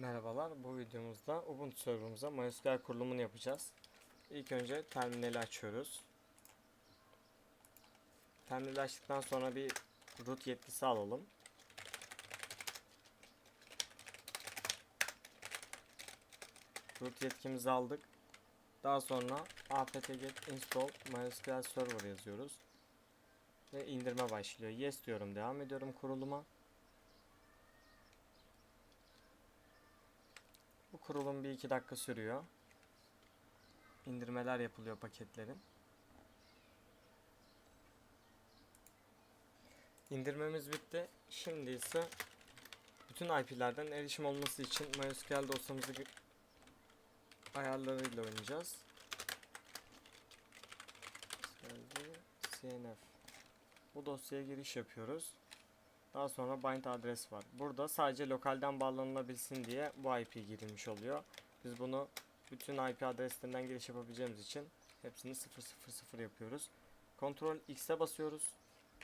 Merhabalar, bu videomuzda Ubuntu serverımıza MySQL kurulumunu yapacağız. İlk önce terminali açıyoruz. Terminali açtıktan sonra bir root yetkisi alalım. Root yetkimizi aldık. Daha sonra apt-get install MySQL server yazıyoruz. Ve indirme başlıyor. Yes diyorum, devam ediyorum kuruluma. Kurulum bir iki dakika sürüyor. İndirmeler yapılıyor paketlerin. İndirmemiz bitti. Şimdi ise bütün IP'lerden erişim olması için MySQL dosyamızı ayarlarıyla oynayacağız. CNF. Bu dosyaya giriş yapıyoruz. Daha sonra bind adres var. Burada sadece lokalden bağlanılabilsin diye bu IP girilmiş oluyor. Biz bunu bütün IP adreslerinden giriş yapabileceğimiz için hepsini 000 yapıyoruz. Ctrl X'e basıyoruz.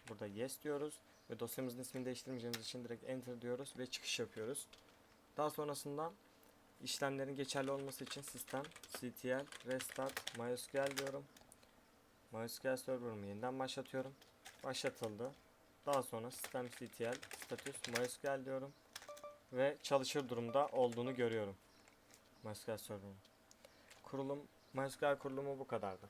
Burada yes diyoruz ve dosyamızın ismini değiştirmeyeceğimiz için direkt enter diyoruz ve çıkış yapıyoruz. Daha sonrasında işlemlerin geçerli olması için sistem ctl restart mysql diyorum. MySQL server'ımı yeniden başlatıyorum. Başlatıldı. Daha sonra sistem ctl status mysql diyorum ve çalışır durumda olduğunu görüyorum. MySQL server'ın. Kurulum MySQL kurulumu bu kadardı.